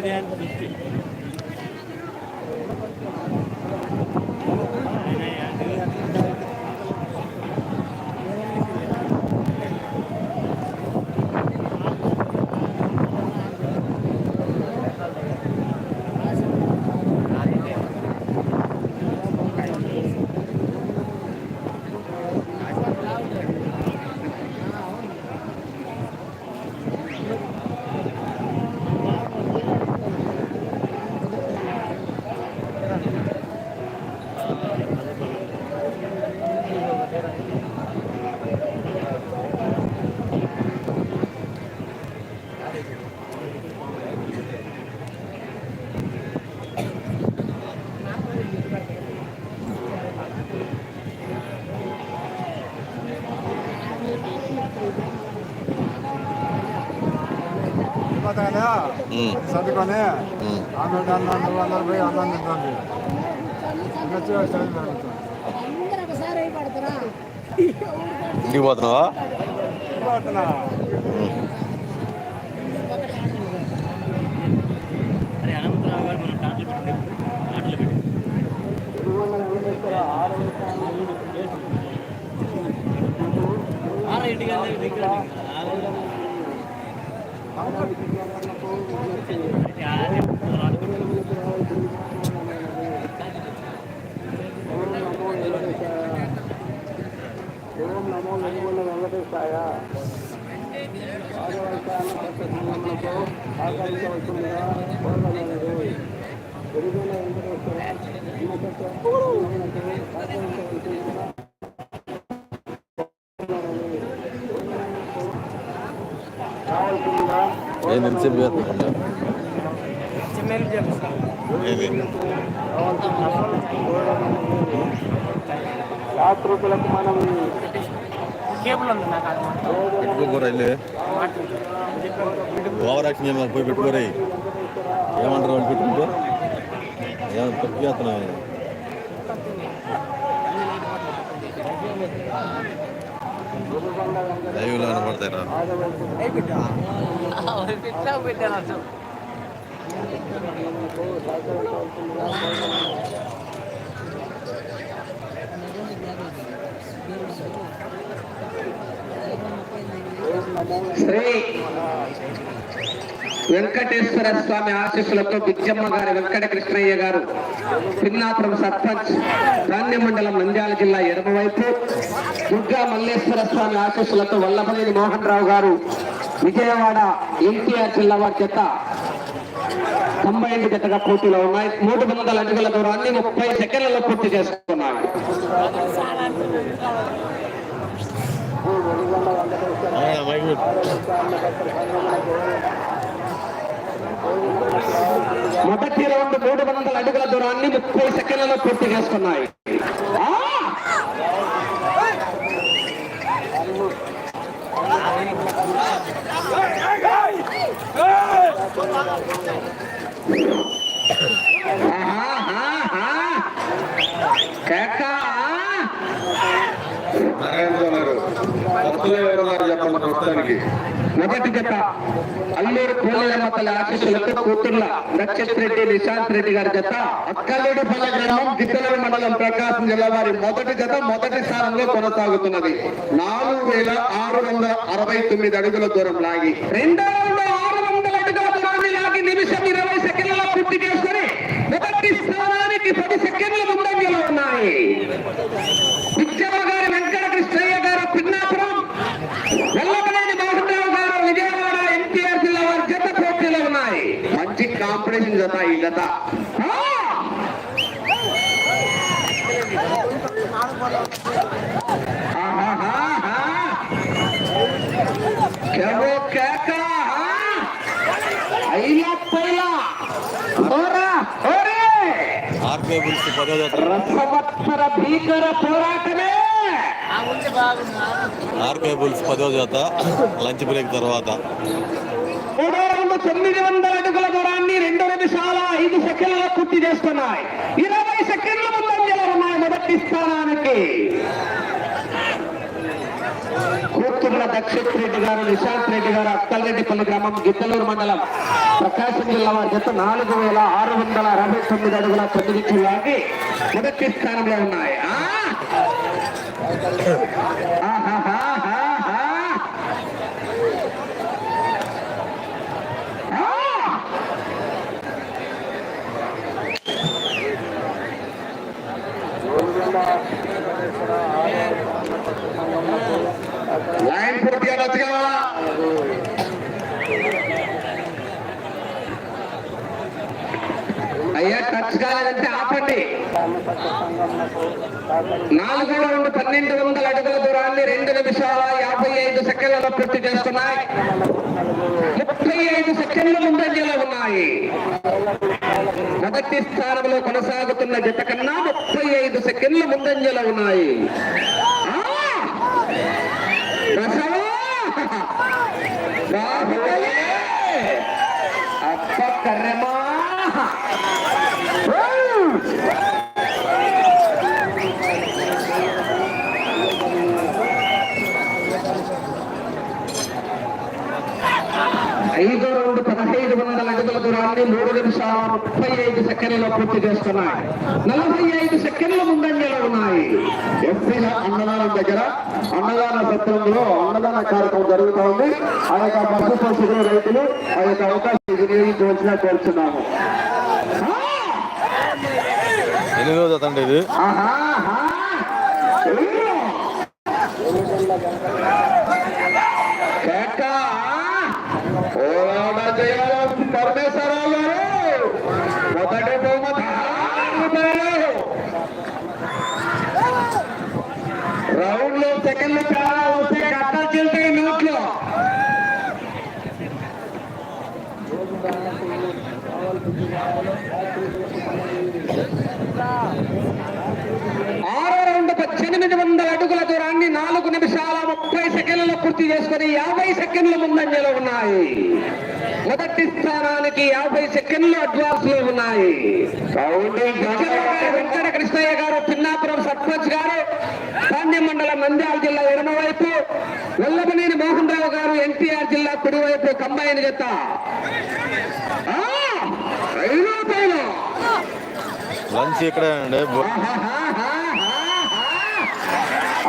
10年 చదువుకొని. ఆమె అన్నం నువ్వు అందరు పోయి అన్నం పడతారా ఇంటికి పోతున్నావా పోతున్నా ఓం నమో నిర్మల వెంకటేశాయ ఆదివాసాలకు ఆకర్షించవలసిందిగా కోరలేదు పెరుగుల వెంకటేశ్వర ఏం ఎంతసేపు చేస్తున్నా యాత్రికులకు మనం పెట్టుకోరా చేయమని పోయి పెట్టుకోరే? ఏమంటారు వాళ్ళు పెట్టుకుంటే? ఏమన్నా తప్పు చేస్తున్నావు? లైవ్లో కనపడతాయి రా శ్రీ వెంకటేశ్వర స్వామి ఆశీస్సులతో బిజ్జమ్మ గారు వెంకట కృష్ణయ్య గారు పిన్నాపురం సర్పంచ్ ధాన్య మండలం నంద్యాల జిల్లా ఎడమవైపు దుర్గా మల్లేశ్వర స్వామి ఆశీస్సులతో వల్లభనేని మోహన్ రావు గారు విజయవాడ ఎన్టీఆర్ జిల్లా వారి చేత కంబైన్డ్ జతగా పోటీలో ఉన్నాయి మూడు వందల అడుగుల దూరాన్ని ముప్పై సెకండ్లలో పూర్తి చేసుకున్నాయి ఆ, మైక్ పెట్టు. మొదటి రౌండ్ మూడు వందల అడుగుల దూరాన్ని ముప్పై సెకండ్లలో పూర్తి చేసుకున్నాయి! కేకా! చెప్పండి ప్రస్తుతానికి మొదటి జత అల్లూరు కోలేరమ్మ తల్లి ఆశీస్సులతో కూతుర్ల నక్షత్ర రెడ్డి నిశాంత్ రెడ్డి గారి జత అక్కల్లుడిపల్లె గ్రామం గిద్దలూరు మండలం ప్రకాశం జిల్లా వారి మొదటి జత మొదటి స్థానంలో కొనసాగుతున్నది. నాలుగు వేల ఆరు వందల అరవై తొమ్మిది అడుగుల దూరం లాగి. రెండో రౌండ్ ఆరు వందల అడుగుల దూరాన్ని లాగి నిమిషం ఇరవై సెకండ్లలో పూర్తి చేసుకొని మొదటి స్థానానికి పది సెకండ్ల ముందంజలో ఉన్నాయి పిచ్చమ్మ గారి వెంకట కృష్ణయ్య గారు పిన్నాపురం వెల్లమనేని మోహన్ రావు గారు విజయవాడ ఎన్టీఆర్ జిల్లా వారి జత పోటీలో ఉన్నాయి మంచి కాంపిటీషన్ జత కేవో కేక! ఐలా పైలా! ఆర్కే పదో రసవత్తర భీకర పోరాటమే ఆర్కే బుల్స్ పదో జాత లంచ్ బ్రేక్ తర్వాత మూడో రౌండ్ తొమ్మిది వందల అడుగుల దూరాన్ని రెండు నిమిషాల ఐదు సెకండ్ల పూర్తి చేస్తున్నాయి. ఇరవై సెకండ్ల ముందంజలో ఉన్నాయి మొదటి స్థానానికి. కూతురు దక్షిత్ రెడ్డి గారు నిశాంత్ రెడ్డి గారు అక్కలరెడ్డిపల్లి గ్రామం గిద్దలూరు మండలం. ప్రకాశం జిల్లా వారి జత నాలుగు వేల ఆరు వందల అరవై తొమ్మిది అడుగుల తొమ్మిది కిలోకి మొదటి స్థానంలో ఉన్నాయి ఆ! ఆహాహాహాహా! ఆ! లైన్ పూర్తిగా వచ్చగలవా అయ్యా టచ్ కావాలంటే ఆపండి. నాలుగు రెండు పన్నెండు వందల అడుగుల దూరాన్ని రెండు నిమిషాల యాభై ఐదు సెకండ్లలో పూర్తి చేస్తున్నాయి. ముప్పై ఐదు సెకండ్ల ముందంజలో ఉన్నాయి. మొదటి స్థానంలో కొనసాగుతున్న జత కన్నా రెండు ఐదు సెకండ్ల ముందంజలో ఉన్నాయి. ఐదు రెండు పదహైదు వందల అడుగుల దూరాన్ని మూడు నిమిషాల ముప్పై ఐదు సెకండ్లలో పూర్తి చేస్తున్నాయి. నలభై ఐదు సెకండ్ల ముందంజలో ఉన్నాయి. ఎంపీ అన్నదానం దగ్గర అన్నదాన సత్రంలో అన్నదాన కార్యక్రమం జరుగుతూ ఉంది. ఆ యొక్క పశు పశువులు రైతులు ఆ యొక్క అవకాశం వినియోగించవలసిన ఎనిమిదో ఇది. కేక. చేయాలి పరమేశ్వరరావు గారు మొదటి బహుమతి రూపాయలు రౌండ్లో సెకండ్లు చాలా వస్తే కట్టలు చెల్తాయి నోట్లో ఆరో రౌండ్ పద్దెనిమిది వందల అడుగుల దూరాన్ని నాలుగు నిమిషాల ముప్పై సెకండ్లలో పూర్తి చేసుకుని యాభై సెకండ్ల ముందంజలో ఉన్నాయి. మొదటి స్థానానికి యాభై సెకండ్లు అడ్వాన్స్లో ఉన్నాయి వెంకట కృష్ణయ్య గారు పిన్నాపురం సర్పంచ్ గారు పాండ్యం మండలం నంద్యాల జిల్లా ఎడమవైపు వల్లభనేని మోహన్ రావు గారు ఎన్టీఆర్ జిల్లా కుడివైపు కంబైన్ జత. లంచ్ ఇక్కడే అండి. బొ-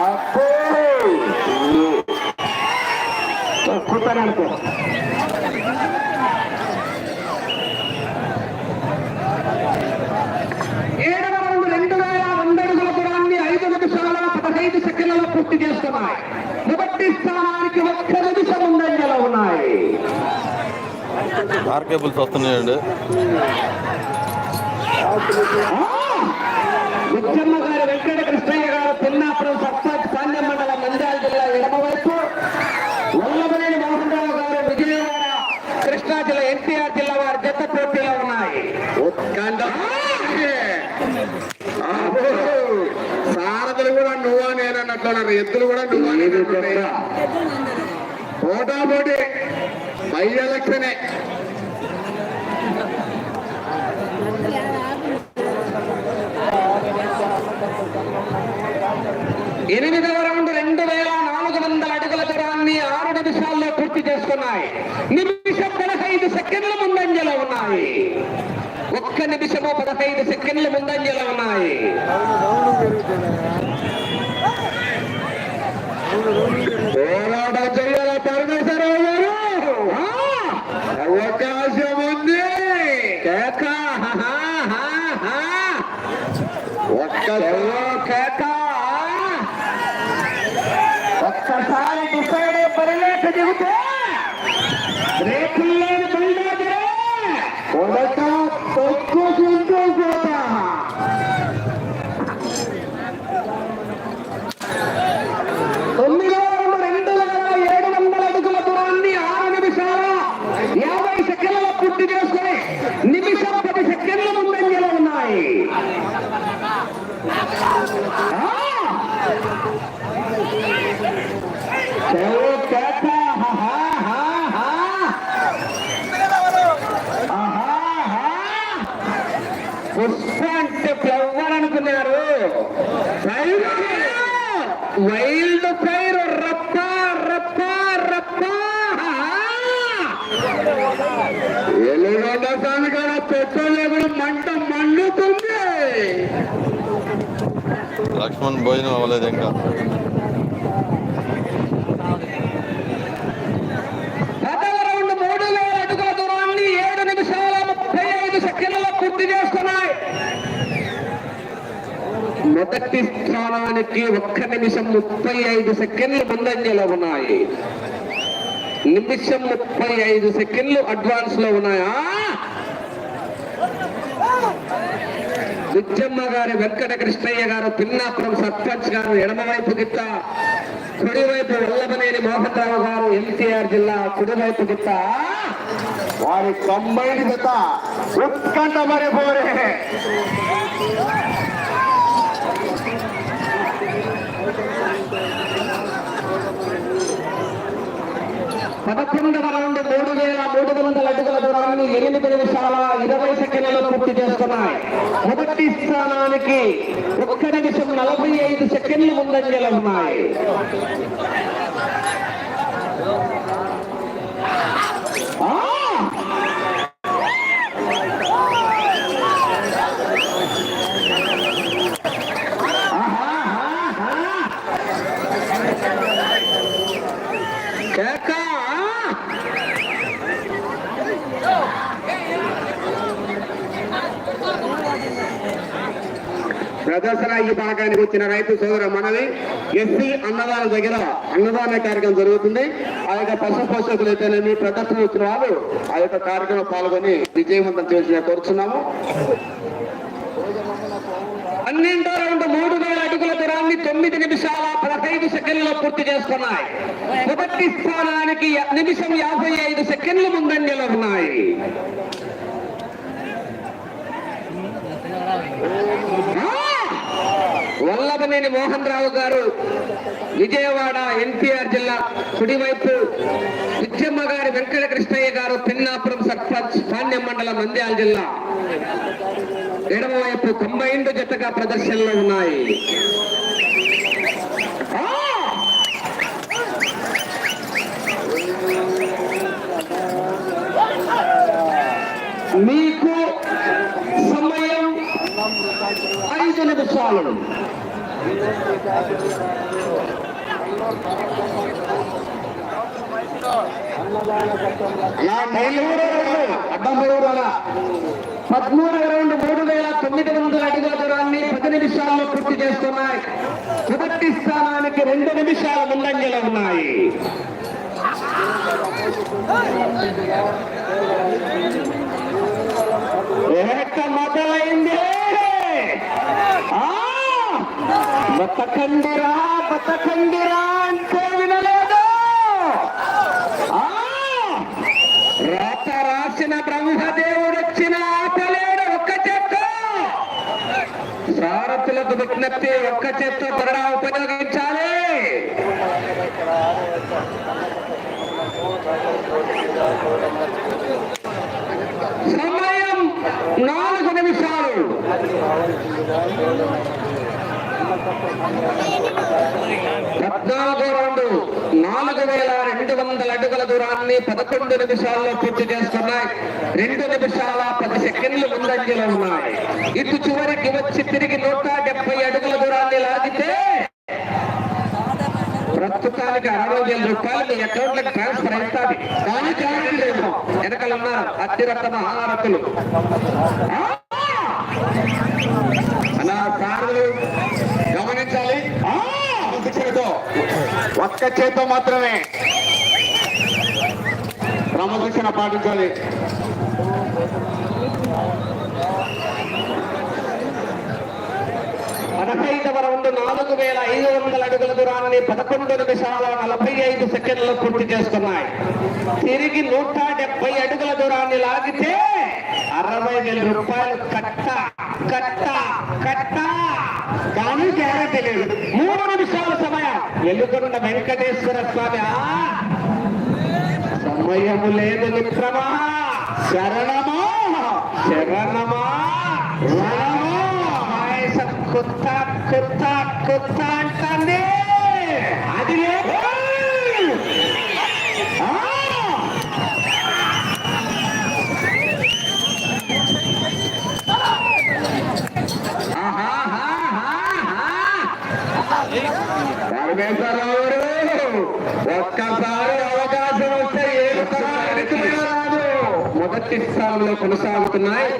అబ్బో తొక్కుతాననుకో ఏడవ రౌండ్ రెండు వేల వంద అడుగుల దూరాన్ని ఐదు నిమిషాల పదహైదు సెకండ్లలో పూర్తి చేస్తున్నాయి మొదటి స్థానానికి ఒక్క నిమిషం ముందంజలో ఉన్నాయి ఆర్ కేబుల్స్ వస్తున్నాయండి. ముచ్చమ్మ గారు వెంకట కృష్ణయ్య గారు పిన్నాపురం సర్పంచ్ పాండ్యం మండలం నంద్యాల జిల్లా ఎడమవైపు వల్లభనేని మోహన్ రావు గారు విజయవాడ కృష్ణా జిల్లా ఎన్టీఆర్ జిల్లా వారి జత పోటీలో ఉన్నాయి. సారథులు కూడా నువ్వా నేనన్నట్లున్నారు ఎద్దులు కూడా నువ్వా నేనట్లున్నాయి పోటా పోటీ బై ఎలక్షనే. ఎనిమిదవ రౌండ్ రెండు వేల నాలుగు వందల అడుగుల దూరాన్ని ఆరు నిమిషాల్లో పూర్తి చేసుకున్నాయి. నిమిషం పదహైదు సెకండ్ల ముందంజలో ఉన్నాయి. ఒక్క నిమిషము పదహైదు సెకండ్ల ముందంజలో ఉన్నాయి. పోరాట చెయ్యాల లక్ష్మణ్ భోజనం అవ్వలేదు ఇంకా. మొదటి స్థానానికి ఒక్క నిమిషం ముప్పై ఐదు సెకండ్లు ముందంజలో ఉన్నాయి. నిమిషం ముప్పై ఐదు సెకండ్లు అడ్వాన్స్లో ఉన్నాయా? బుచ్చమ్మ గారి వెంకట కృష్ణయ్య గారు పిన్నాపురం సర్పంచ్ గారు ఎడమవైపు గిత్త కుడివైపు వల్లభనేని మోహన్ రావు గారు ఎన్టీఆర్ జిల్లా కుడివైపు గిత్త వారి తొంభై గిత్త ఉత్కంఠ మరి పోరే పదకొండవ రౌండ్ మూడు వేల మూడు వందల అడుగుల దూరాన్ని ఎనిమిది నిమిషాల ఇరవై సెకండ్లలో పూర్తి చేస్తున్నాయి మొదటి స్థానానికి ఒక్క నిమిషం నలభై ఐదు సెకండ్లు ముందంజలు ఉన్నాయి ఆ! ఆహా, ఆహా. కేక దసరా ఈ భాగానికి వచ్చిన రైతు సోదర మనది ఎస్సీ అన్నదాన దగ్గర అన్నదాన కార్యక్రమం జరుగుతుంది. ఆ యొక్క పశు పోషకులు అయితేనేమి ప్రదర్శన వచ్చిన వాళ్ళు ఆ యొక్క కార్యక్రమం పాల్గొని విజయవంతం చేసిన కోరుచున్నాము. పన్నెండో రౌండ్ మూడు వేల అడుగుల దూరాన్ని తొమ్మిది నిమిషాల పదహైదు సెకండ్లలో పూర్తి చేసుకున్నాయి. మొదటి స్థానానికి నిమిషం యాభై ఐదు సెకండ్లు ముందంజలో ఉన్నాయి. వల్లభనేని మోహన్ రావు గారు విజయవాడ ఎన్టీఆర్ జిల్లా కుడివైపు విద్యమ్మ గారి వెంకట కృష్ణయ్య గారు పిన్నాపురం సర్పంచ్ ధాన్యం మండలం నంద్యాల జిల్లా. ఎడమవైపు కంబైండ్ జతగా ప్రదర్శనలో ఉన్నాయి. మీ మీకు సమయం ఐదు నిమిషాలు నా నెల్లూరు అడ్డం పోయి పదమూడు రౌండ్ మూడు వేల తొమ్మిది వందల అడుగుల దూరాన్ని పది నిమిషాల్లో పూర్తి చేస్తున్నాయి. మొదటి స్థానానికి రెండు నిమిషాల ముందంజలో ఉన్నాయి. మొదలై మొదలైంది ఆ! బతకండిరా బతకండిరా అంటే వినలేదు రాత రాసిన బ్రహ్మదేవుడు వచ్చిన ఆటలేడు ఒక్క చెట్టు. సారథులకు విజ్ఞప్తి ఒక్క చెట్టు త్వరగా ఉపయోగించాలి. సమయం నాలుగు నిమిషాలు. పద్నాలుగో రౌండ్ నాలుగు వేల రెండు వందల అడుగుల దూరాన్ని పదకొండు నిమిషాల్లో పూర్తి చేస్తున్నాయి. రెండు నిమిషాల పది సెకండ్లు ముందంజలో ఉన్నాయి. ఇటు చివరికి వచ్చి తిరిగి నూట డెబ్బై అడుగుల దూరాన్ని లాగితే ప్రస్తుతానికి అరవై వేల రూపాయలు మీ అకౌంట్లో ట్రాన్స్ఫర్ అవుతాది కానీ గ్యారెంటీ లేదు వెనకాల ఉన్నారు అత్తిరత్న మహారథులు. అలా సార్లు గమనించాలి ఆ, ఒక్క చేత్తో మాత్రమే. క్రమశిక్షణ పాటించాలి. పదహైదవ రౌండ్ నాలుగు వేల ఐదు వందల అడుగుల దూరాన్ని పదకొండు నిమిషాల నలభై ఐదు సెకండ్లు పూర్తి చేస్తున్నాయి తిరిగి నూట డెబ్బై అడుగుల దూరాన్ని లాగితే అరవై వేల రూపాయలు కట్ట కట్ట కట్ట. కానీ గ్యారెంటీ లేదు. మూడు నిమిషాల సమయం. వెలుగున్న వెంకటేశ్వర స్వామి సమయము లేదు మిత్రమా. శరణమా శరణమా. కొత్త కొత్త కొత్త అంటే అది లేదు ఆ! ఒక్కసారి అవకాశం వస్తే ఏడు తరానికి మొదటి స్థానంలో కొనసాగుతున్నాయి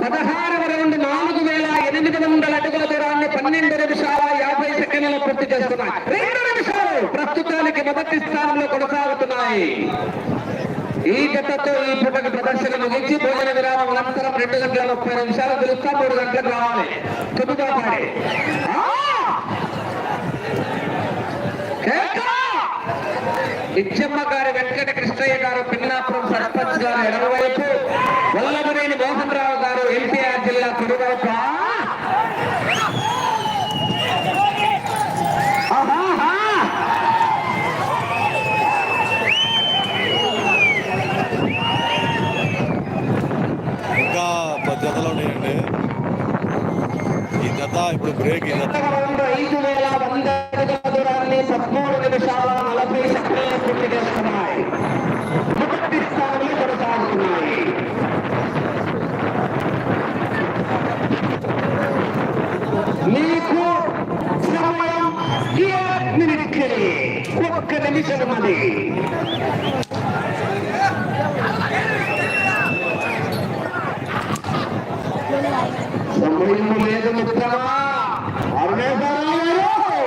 పదహారవ రౌండ్ నాలుగు వేల ఎనిమిది వందల అడుగుల దూరాన్ని పన్నెండు నిమిషాల యాభై సెకండ్లలో పూర్తి చేస్తున్నాయి. రెండు నిమిషాలు ప్రస్తుతానికి మొదటి స్థానంలో కొనసాగుతున్నాయి. ఈ జతతో ఈ పూటకి ప్రదర్శన ముగించి భోజన విరామం అనంతరం రెండు గంటల ముప్పై నిమిషాలు తెలుస్తా మూడు గంటలకు రావాలి తొమ్మిదో పాడి ఇచ్చమ్మ గారి వెంకట కృష్ణయ్య గారు పిన్నాపురం సర్పంచ్ గారు ఎడమవైపు వల్లభనేని మోహన్ రావు గారు ఎన్టీఆర్ జిల్లా కుడివైపు ఆహాహా! ఇంకా పది జతలు ఉన్నాయండి ఈ జత ఇప్పుడు బ్రేక్ ఈ జత రౌండ్ ఐదు వేల వంద అడుగుల దూరాన్ని పదమూడు నిమిషాల నలభై సెకండ్లు పూర్తి చేస్తున్నాయి మొదటి ఇప్పుడు బ్రేక్ మీకు సమయం ఒక్క నిమిషం అది సమయం లేదు మిత్రమా అరుణేశ్వరరావు గారు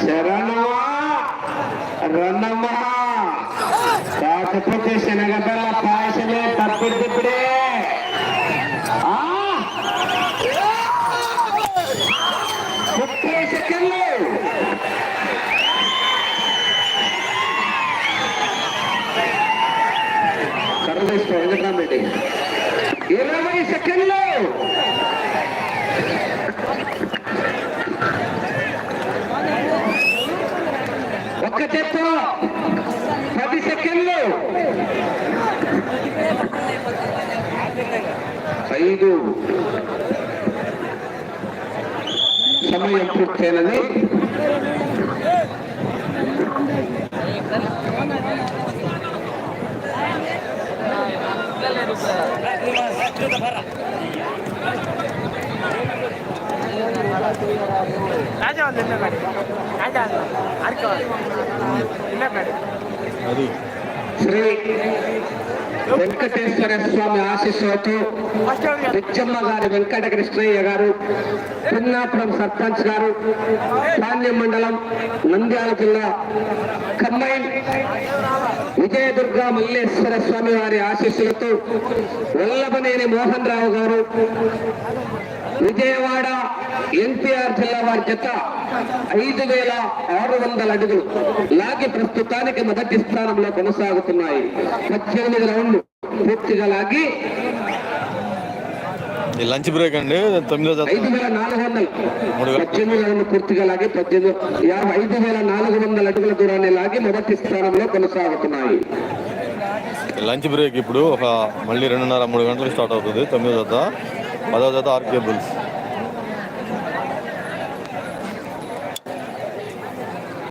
శరణమా రన్నమ్మా కాకపోతే శనగబెల్ల పాయసమే తప్పుడు తిప్పుడే ఆ! ముప్పై సెకండ్లు సర్వేశ్వర ఇరవై సెకండ్లు. ఒక్క చెత్త పది సెకండ్లు. ఐదు. సమయం పూర్తయినది. రాజా వాళ్ళు ఎన్నో కాడి రాజా అరకు ఎన్నో కాడి అది. శ్రీ వెంకటేశ్వర స్వామి ఆశీస్సులతో ఫస్ట్ గారి వెంకట కృష్ణయ్య గారు పిన్నాపురం సర్పంచ్ గారు ధాన్యం మండలం నంద్యాల జిల్లా కంబైన్ విజయదుర్గ మల్లేశ్వర స్వామి వారి ఆశీస్సులతో వల్లభనేని మోహన్ రావు గారు విజయవాడ ఎన్టీఆర్ జిల్లా వారి జత ఐదు వేల ఆరు వందల అడుగులు లాగి ప్రస్తుతానికి మొదటి స్థానంలో కొనసాగుతున్నాయి. పద్దెనిమిది రౌండ్లు పూర్తిగా లాగి ఈ లంచ్ బ్రేక్ అండి. తొమ్మిదో ఐదు వేల నాలుగు వందలు. పద్దెనిమిది రౌండ్లు పూర్తిగా లాగి పద్దెనిమిది యాభై ఐదు వేల నాలుగు వందల అడుగుల దూరాన్ని లాగి మొదటి స్థానంలో కొనసాగుతున్నాయి. లంచ్ బ్రేక్ ఇప్పుడు ఒక మళ్ళీ రెండున్నర మూడు గంటలకు స్టార్ట్ అవుతుంది తొమ్మిదో జత పదో జత ఆర్కే బుల్స్.